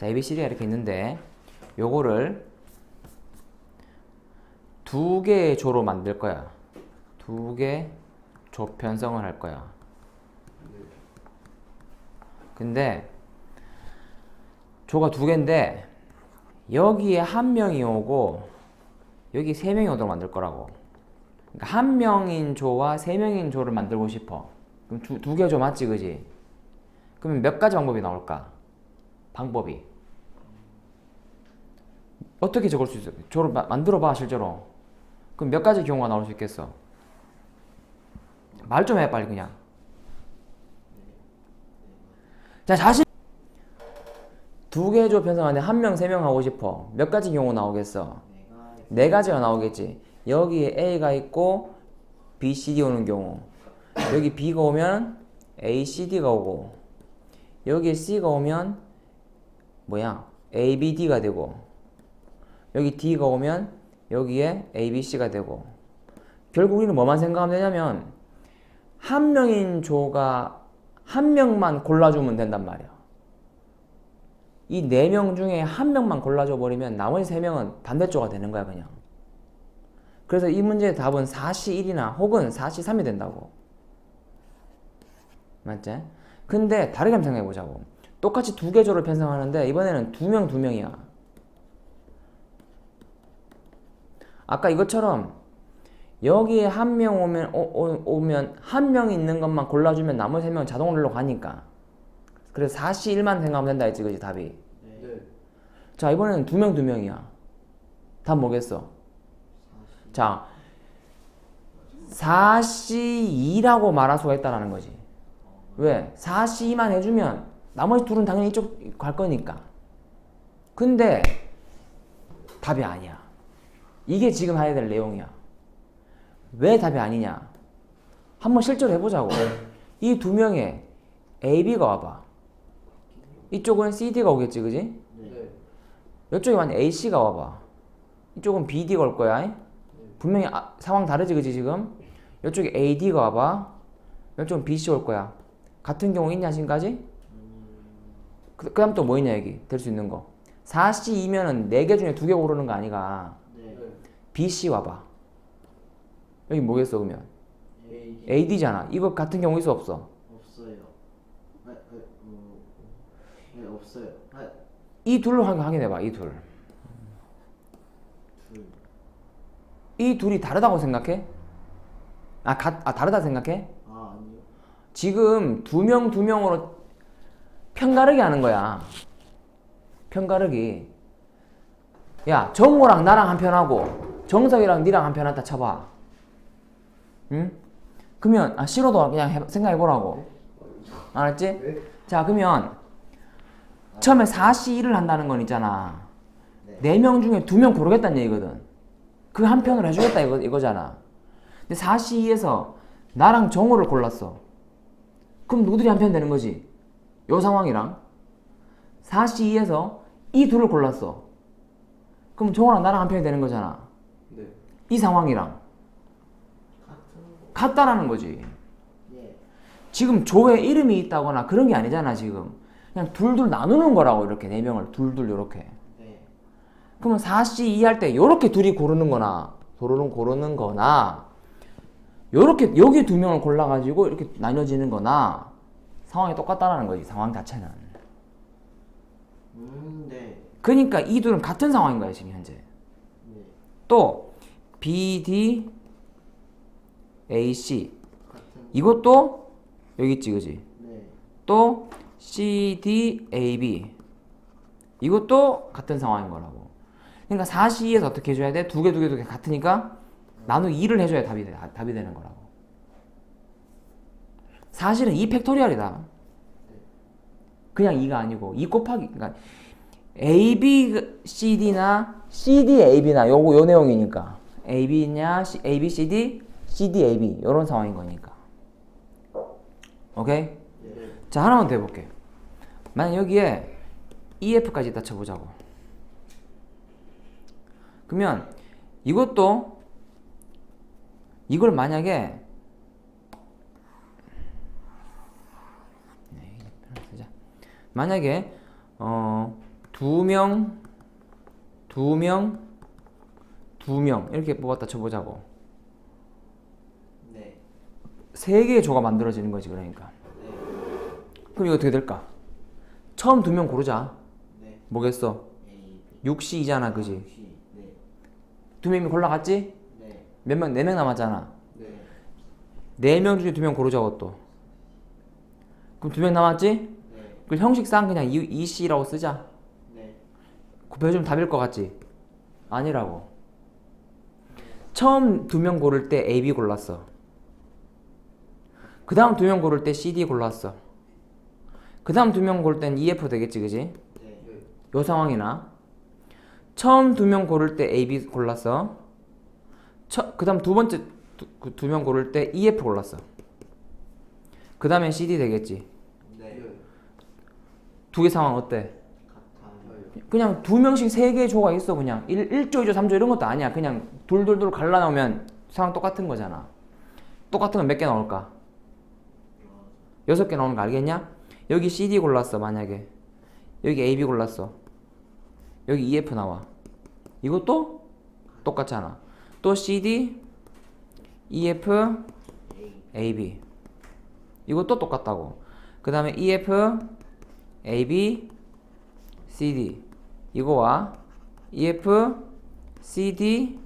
자, ABCD가 이렇게 있는데 요거를 두 개의 조로 만들 거야. 두 개 조 편성을 할 거야. 근데 조가 두 개인데 여기에 한 명이 오고 여기 세 명이 오도록 만들 거라고. 그러니까 한 명인 조와 세 명인 조를 만들고 싶어. 그럼 두개조 맞지, 그지? 그러면 몇 가지 방법이 나올까? 방법이. 어떻게 적을 수 있어? 마- 만들어봐, 실제로. 그럼 몇 가지 경우가 나올 수 있겠어? 말 좀 해, 빨리 그냥. 자, 자신. 두 개 조 편성하는데 한 명, 세 명 하고 싶어. 몇 가지 경우 나오겠어? 네 가지가 나오겠지. 여기에 A가 있고 B, C, D 오는 경우. 여기 B가 오면 A, C, D가 오고 여기에 C가 오면 뭐야? A, B, D가 되고 여기 D가 오면 여기에 A, B, C가 되고 결국 우리는 뭐만 생각하면 되냐면 한 명인 조가 한 명만 골라주면 된단 말이야. 이 네 명 중에 한 명만 골라줘 버리면 나머지 세 명은 반대조가 되는 거야 그냥. 그래서 이 문제의 답은 4시 1이나 혹은 4시 3이 된다고. 맞지? 근데 다르게 한번 생각해 보자고. 똑같이 두 개 조를 편성하는데 이번에는 두 명 두 명이야. 아까 이것처럼 여기에 한 명 오면 오, 오 면 한 명 있는 것만 골라주면 나머지 세 명은 자동으로 가니까. 그래서 4시 1만 생각하면 된다 했지 그지 답이. 네. 자 이번에는 두 명 두 명이야. 답 뭐겠어? 자 4시 2라고 말할 수가 있다라는 거지. 왜? 4시 2만 해주면 나머지 둘은 당연히 이쪽 갈 거니까. 근데 답이 아니야. 이게 지금 해야 될 내용이야. 왜 답이 아니냐? 한번 실제로 해보자고. 이 두 명에 A, B가 와봐. 이쪽은 C, D가 오겠지, 그지? 네. 이쪽에 만약 AC가 와봐. 이쪽은 BD가 올 거야. 분명히 아- 상황 다르지, 그지, 지금? 이쪽에 AD가 와봐. 이쪽은 BC 올 거야. 같은 경우 있냐, 지금까지? 그, 그 다음 또 뭐 있냐, 여기. 될 수 있는 거. 4C이면은 4개 중에 2개 고르는 거 아니가. 네. BC 와봐. 여기 뭐겠어, 그러면? A AD잖아. 이거 같은 경우 있어, 없어? 없어요. 아, 아, 어, 네 없어요. 아, 이 둘로 확인- 확인해봐, 이 둘. 둘. 이 둘이 다르다고 생각해? 아, 가, 아 다르다 생각해? 아 아니요. 지금 두 명 두 명으로 편가르기 하는 거야. 편가르기. 야, 정우랑 나랑 한 편 하고 정석이랑 니랑 한 편 한다 쳐봐. 응? 그러면 아 싫어도 그냥 해- 생각해 보라고. 알았지? 자, 그러면 처음에 4시 1을 한다는 건 있잖아. 네 명 중에 두 명 고르겠다는 얘기거든. 그 한 편을 해주겠다 이거, 이거잖아. 근데 4시 2에서 나랑 정우를 골랐어. 그럼 누구들이 한 편 되는 거지? 요 상황이랑 4시 2에서 이 둘을 골랐어. 그럼 정우랑 나랑 한 편이 되는 거잖아. 네. 이 상황이랑. 같다라는 거지. 예. 지금 조에 이름이 있다거나 그런 게 아니잖아 지금. 그냥 둘둘 나누는 거라고 이렇게 네 명을 둘둘 이렇게. 네. 그러면 4시 2할때 요렇게 둘이 고르는 거나 고르는 고르는 거나 요렇게 여기 두 명을 골라 가지고 이렇게 나눠지는 거나 상황이 똑같다라는 거지 상황 자체는. 음, 네. 그러니까 이 둘은 같은 상황인 거야 지금 현재. 네. 또 B, D, A, C 같은. 이것도 여기 있지 그지? 네. 또 C, D, A, B 이것도 같은 상황인 거라고. 그러니까 4시에서 어떻게 해줘야 돼? 두 개, 두 개, 두 개 같으니까 나누 2를 해줘야 답이, 돼, 답이 되는 거라고. 사실은 2 팩토리얼이다. 그냥 2가 아니고 2 곱하기 그러니까 A, B, C, D나 C, D, A, B나 요거 요 내용이니까 A, B냐 C, A, B, C, D, C, D, A, B 이런 상황인 거니까. 오케이? 네. 자 하나만 더 해볼게. 만약 여기에 EF까지 있다 쳐보자고. 그러면 이것도 이걸 만약에 네. 만약에 어, 두 명, 두 명, 두 명 이렇게 뽑았다 쳐보자고. 네. 세 개의 조가 만들어지는 거지 그러니까. 네. 그럼 이거 어떻게 될까? 처음 두 명 고르자. 네. 뭐겠어? A, B. 6C이잖아, 그지? C. 네. 두 명이 골라갔지? 네. 몇 명? 네 명 남았잖아. 네. 네 명 중에 두 명 고르자고 또. 그럼 두 명 남았지? 네. 그 형식상 그냥 2C라고 쓰자. 네. 곱해주면 답일 것 같지? 아니라고. 처음 두 명 고를 때 A, B 골랐어. 그 다음 두 명 고를 때 C, D 골랐어. 그 다음 두 명 고를 땐 E, F 되겠지, 그지? 네. 요 상황이나 처음 두 명 고를 때 A, B 골랐어. 그 다음 두 번째 두 명 고를 때 E, F 골랐어. 그 다음엔 C, D 되겠지. 네. 두개 상황 어때? 그냥 두 명씩 세 개의 조가 있어 그냥. 1, 1조, 2조, 3조 이런 것도 아니야. 그냥 돌돌돌 갈라놓으면 상황 똑같은 거잖아. 똑같은 건 몇 개 나올까? 여섯 개 나오는 거 알겠냐? 여기 CD 골랐어 만약에. 여기 AB 골랐어. 여기 EF 나와. 이것도 똑같잖아. 또 CD EF. AB 이것도 똑같다고. 그 다음에 EF AB CD 이거와 EF CD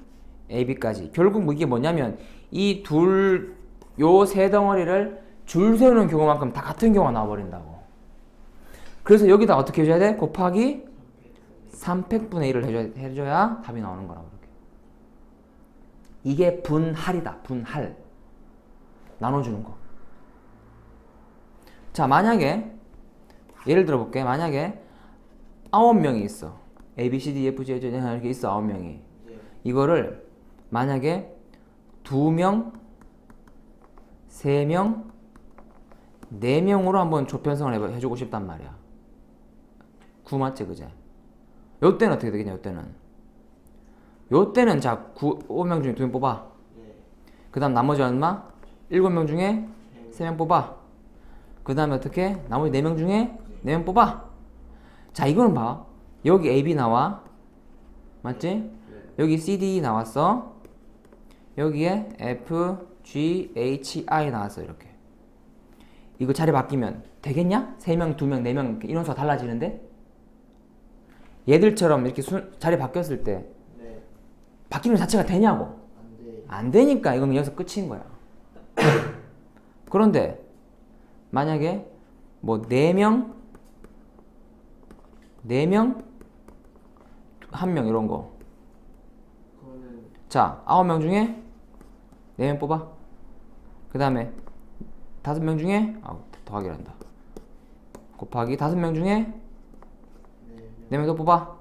AB까지 결국 뭐 이게 뭐냐면 이 둘 요 세 덩어리를 줄 세우는 경우만큼 다 같은 경우가 나와버린다고 그래서 여기다 어떻게 해줘야 돼? 곱하기 300분의 1을 해줘야, 해줘야 답이 나오는 거라고 이렇게 이게 분할이다 분할 나눠주는 거. 자, 만약에 예를 들어 볼게. 만약에 아홉 명이 있어. A, B, C, D, E, F, G, H, I, J 이렇게 있어. 아홉 명이. 네. 이거를 만약에 두 명, 세 명, 네 명으로 한번 조편성을 해봐- 해주고 싶단 말이야. 구 맞지, 그제? 요 때는 어떻게 되겠냐, 요 때는. 요 때는 자, 구, 5명 중에 두 명 뽑아. 네. 그 다음 나머지 얼마? 일곱 명 중에 세명 뽑아. 그 다음에 어떻게? 나머지 네명 중에 네명 뽑아. 자, 이거는 봐. 여기 AB 나와. 맞지? 네. 여기 CD 나왔어. 여기에 F, G, H, I 나왔어. 이렇게. 이거 자리 바뀌면 되겠냐? 세 명, 두 명, 네명 인원수가 달라지는데? 얘들처럼 이렇게 순, 자리 바뀌었을 때 네. 바뀌는 자체가 되냐고? 안 돼. 안 되니까 이건 여기서 끝인 거야. 그런데 만약에 뭐 4명 4명 1명 이런 거. 자, 9명 중에 4명 뽑아. 그 다음에 5명 중에 아, 더하기를 한다. 곱하기 5명 중에 네. 4명 더 뽑아.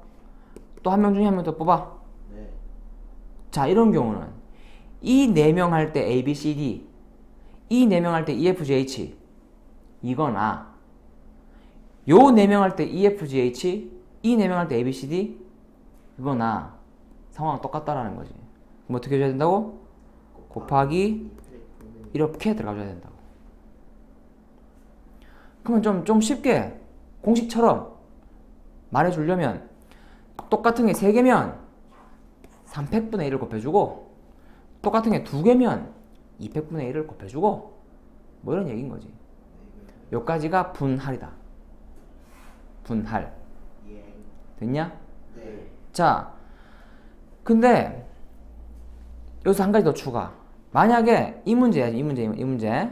또 한 명 중에 한 명 더 뽑아. 네. 자, 이런 경우는 이 4명 할 때 A, B, C, D, 이 4명 할 때 E, F, G, H 이거나 요 4명 할 때 E, F, G, H 이 4명 할 때 A, B, C, D 이거나 상황 똑같다라는 거지. 그럼 어떻게 해줘야 된다고? 곱하기 이렇게 들어가줘야 된다고. 그러면 좀, 좀 쉽게 공식처럼 말해주려면 똑같은 게 3개면 300분의 1을 곱해주고 똑같은 게 2개면 200분의 1을 곱해주고 뭐 이런 얘기인 거지. 여기까지가 분할이다. 분할. 예. 됐냐? 네. 자, 근데 여기서 한 가지 더 추가. 만약에 이 문제야, 이 문제, 이 문제.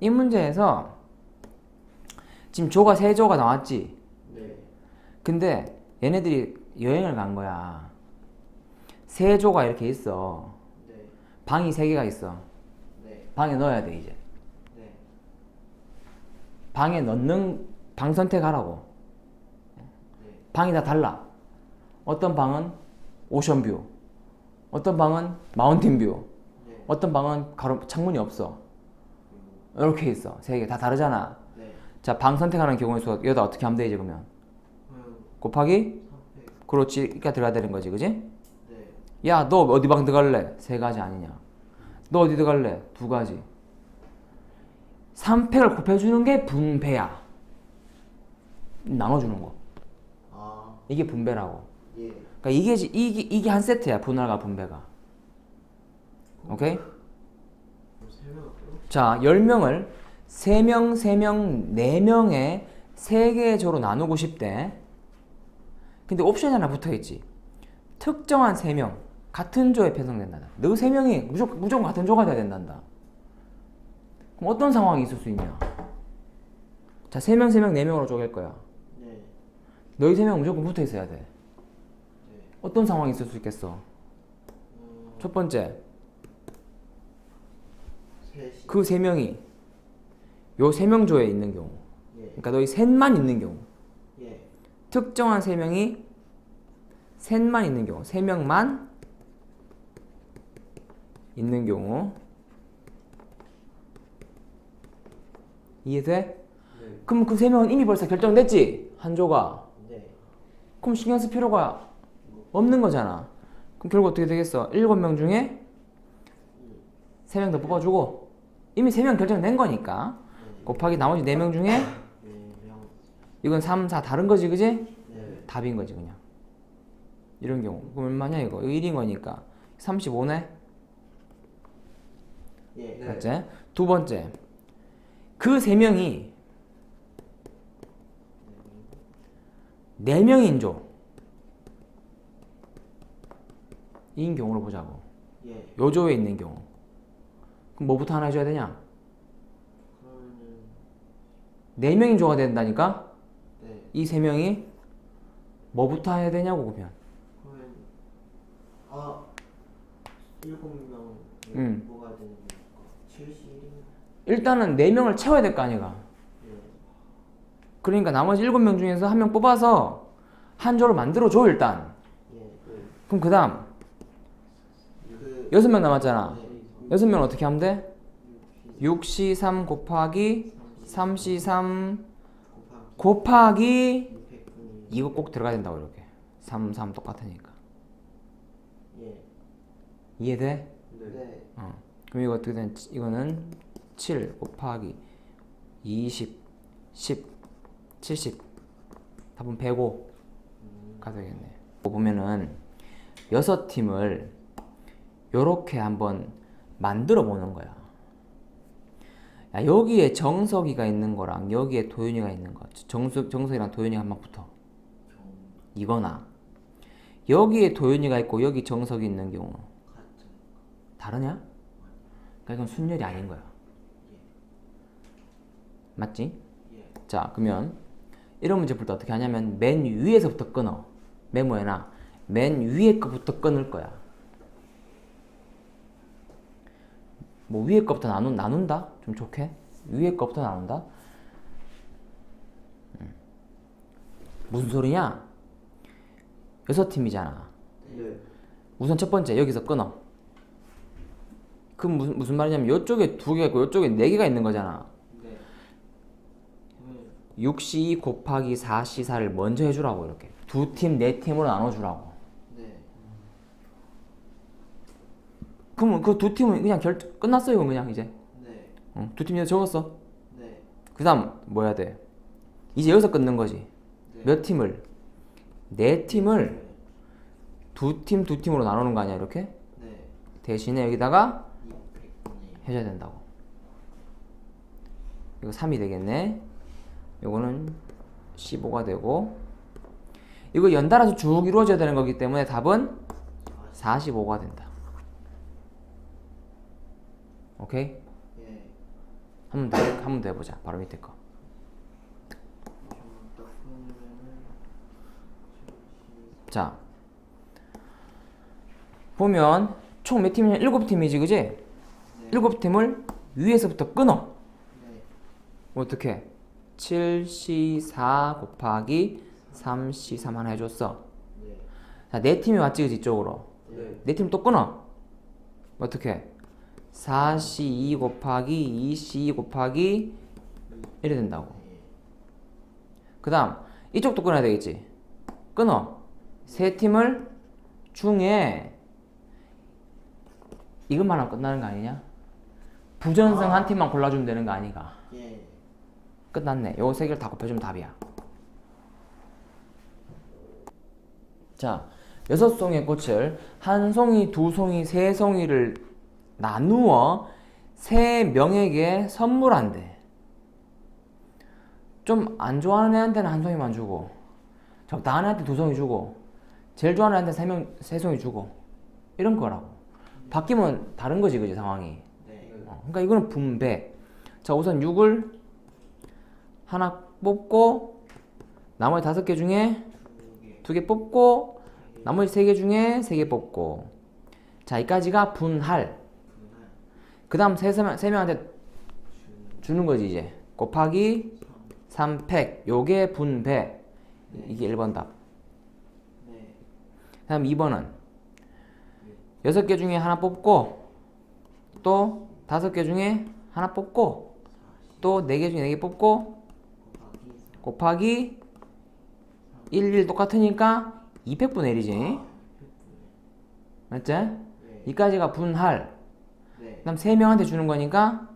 이 문제에서 지금 조가 세 조가 나왔지. 네. 근데 얘네들이 여행을 간 거야. 세 조가 이렇게 있어. 네. 방이 세 개가 있어. 네. 방에 넣어야 돼 이제. 네. 방에 넣는 방 선택하라고. 네. 방이 다 달라. 어떤 방은 오션뷰, 어떤 방은 마운틴뷰, 네. 어떤 방은 가로 창문이 없어. 이렇게 있어. 세 개 다 다르잖아. 네. 자, 방 선택하는 경우의 수 여기다 어떻게 하면 되지 그러면? 그럼 곱하기 300. 그렇지. 이까 들어가야 되는 거지, 그지? 네. 야, 너 어디 방 들어갈래? 세 가지 아니냐? 너 어디 들어갈래? 두 가지. 3팩을 곱해주는 게 분배야. 나눠주는 거. 아. 이게 분배라고. 예. 그러니까 이게 지- 이게 이게 한 세트야 분할과 분배가. 오케이? 자, 10명을 3명, 3명, 4명의 3개의 조로 나누고 싶대. 근데 옵션이 하나 붙어 있지. 특정한 3명, 같은 조에 편성된다. 너 3명이 무조건, 무조건 같은 조가 돼야 된단다. 그럼 어떤 상황이 있을 수 있냐? 자, 3명, 3명, 4명으로 쪼갤 거야. 네. 너희 3명 무조건 붙어 있어야 돼. 네. 어떤 상황이 있을 수 있겠어? 어, 첫 번째, 셋이. 그 3명이 요 3명 조에 있는 경우. 예. 그러니까 너희 셋만 있는 경우. 예. 특정한 세 명이 셋만 있는 경우, 세 명만 있는 경우 이해돼? 네. 그럼 그 세 명은 이미 벌써 결정됐지 한 조가. 네. 그럼 신경 쓸 필요가 없는 거잖아. 그럼 결국 어떻게 되겠어? 일곱 명 중에 세명더 뽑아주고 이미 세명 결정된 거니까 네. 곱하기 나머지 네명 중에 네. 명. 이건 3, 4 다른 거지, 그지? 네. 답인 거지 그냥 이런 경우 그럼 얼마냐 이거 이거 1인 거니까 35네 예. 맞지? 두 번째 그세 명이 네 명인 조 이인 경우로 보자고 예. 요 조에 있는 경우 그럼 뭐부터 하나 해줘야 되냐 그러면은 네 명인 조가 된다니까 네. 이세 명이 뭐부터 해야 되냐고 그러면 그러면 아 일곱 명 음. 뭐가 되는? 71인가? 일단은 네 명을 채워야 될 거 아니가 예. 그러니까 나머지 일곱 명 중에서 한 명 뽑아서 한 조를 만들어 줘 일단. 예. 그, 그럼 그다음 그 여섯 명 남았잖아. 네. 여섯 명 어떻게 하면 돼? 육시 6C3 곱하기 3C3 곱하기 곱하기 600분이 이거 꼭 들어가야 된다고 이렇게. 3, 3 똑같으니까. 예. 이해돼? 네. 어. 그럼 이거 어떻게 된? 이거는 7 곱하기 20, 10, 70. 답은 105가 되겠네. 보면은 여섯 팀을 요렇게 한번 만들어 보는 거야. 야, 여기에 정석이가 있는 거랑 여기에 도윤이가 있는 거. 정석, 정석이랑 도윤이가 한번 붙어. 이거나 여기에 도윤이가 있고 여기 정석이 있는 경우 다르냐? 그러니까 이건 순열이 아닌 거야. 맞지? 예. 자, 그러면 이런 문제 풀 때 어떻게 하냐면 맨 위에서부터 끊어. 메모해놔. 맨 위에 거부터 끊을 거야. 뭐 위에 거부터 나눈, 나눈다? 좀 좋게? 위에 거부터 나눈다? 음. 무슨 소리냐? 여섯 팀이잖아. 네. 우선 첫 번째 여기서 끊어. 그 무슨 무슨 말이냐면 이쪽에 두 개가 있고 이쪽에 네 개가 있는 거잖아. 네. 그러면 6C 곱하기 4C4를 먼저 해주라고 이렇게 두 팀, 네 팀으로 나눠주라고. 네. 그러면 그 두 팀은 그냥 결 끝났어 이거 그냥 이제. 네. 어, 두팀 이제 적었어. 네. 그 다음 뭐 해야 돼? 이제 여기서 끊는 거지. 네. 몇 팀을? 네 팀을 네. 두 팀, 두 팀으로 나누는 거 아니야 이렇게? 네. 대신에 여기다가 200분이 해줘야 된다고. 이거 3이 되겠네. 요거는 15가 되고 이거 연달아서 쭉 이루어져야 되는 거기 때문에 답은 45가 된다. 오케이? 예. 한번 더, 한번 더 해보자. 바로 밑에 거. 자, 보면 총 몇 팀이냐? 7팀이지, 그지? 네. 7팀을 위에서부터 끊어. 네. 어떻게? 7C4 곱하기 3C3 하나 해줬어. 네. 자, 네 팀이 왔지, 그지? 이쪽으로. 네. 네 팀 또 끊어. 어떻게? 4C2 곱하기 2C 곱하기 이래 된다고. 네. 그 다음, 이쪽도 끊어야 되겠지? 끊어. 세 팀을 중에 이것만 하면 끝나는 거 아니냐? 부전승 한 팀만 골라주면 되는 거 아니가? 예. 끝났네. 요 세 개를 다 곱해주면 답이야. 자, 여섯 송이의 꽃을 한 송이, 두 송이, 세 송이를 나누어 세 명에게 선물한대. 좀 안 좋아하는 애한테는 한 송이만 주고, 적당한 애한테 두 송이 주고, 제일 좋아하는 애한테 세 명, 세 송이 주고, 이런 거라고. 바뀌면 다른 거지, 그지, 상황이. 네. 어, 그러니까 이거는 분배. 자, 우선 6을 하나 뽑고, 나머지 다섯 개 중에 두 개. 뽑고, 나머지 세 개 중에 세 개 뽑고. 자, 여기까지가 분할. 그 다음 세, 세, 명한테 주는. 거지, 이제. 곱하기 3팩. 요게 분배. 이게 1번 답. 네. 그 다음 2번은 여섯 개 중에 하나 뽑고, 또 다섯 개 중에 하나 뽑고, 또 네 개 중에 네 개 뽑고, 곱하기 곱하기 1, 1 똑같으니까 200분의 1이지. 맞지? 네. 이까지가 분할. 네. 그 다음 3명한테 주는 거니까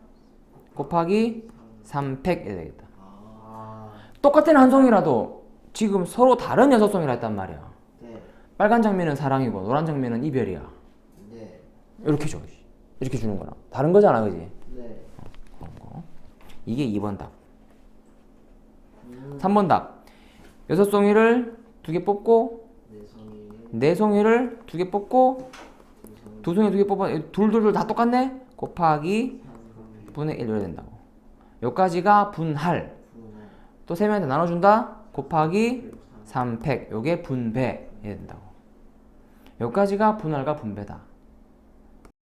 곱하기 3팩 이렇게 되겠다. 아. 똑같은 한 송이라도 지금 서로 다른 여섯 송이라 했단 말이야. 네. 빨간 장면은 사랑이고 노란 장면은 이별이야. 네. 이렇게 줘. 이렇게 주는 거랑 다른 거잖아, 그지? 네. 거. 이게 2번 답. 음. 3번 답. 여섯 송이를 두 개 뽑고 네 송이를 두 개 뽑고 두 송이. 두 개 뽑아 둘둘둘 다 똑같네? 곱하기. 분의 1 이래야 된다고. 여기까지가 분할. 또 세 명한테 나눠준다? 곱하기 그리고 삼. 3팩. 요게 분배. 해야 된다고. 여기까지가 분할과 분배다.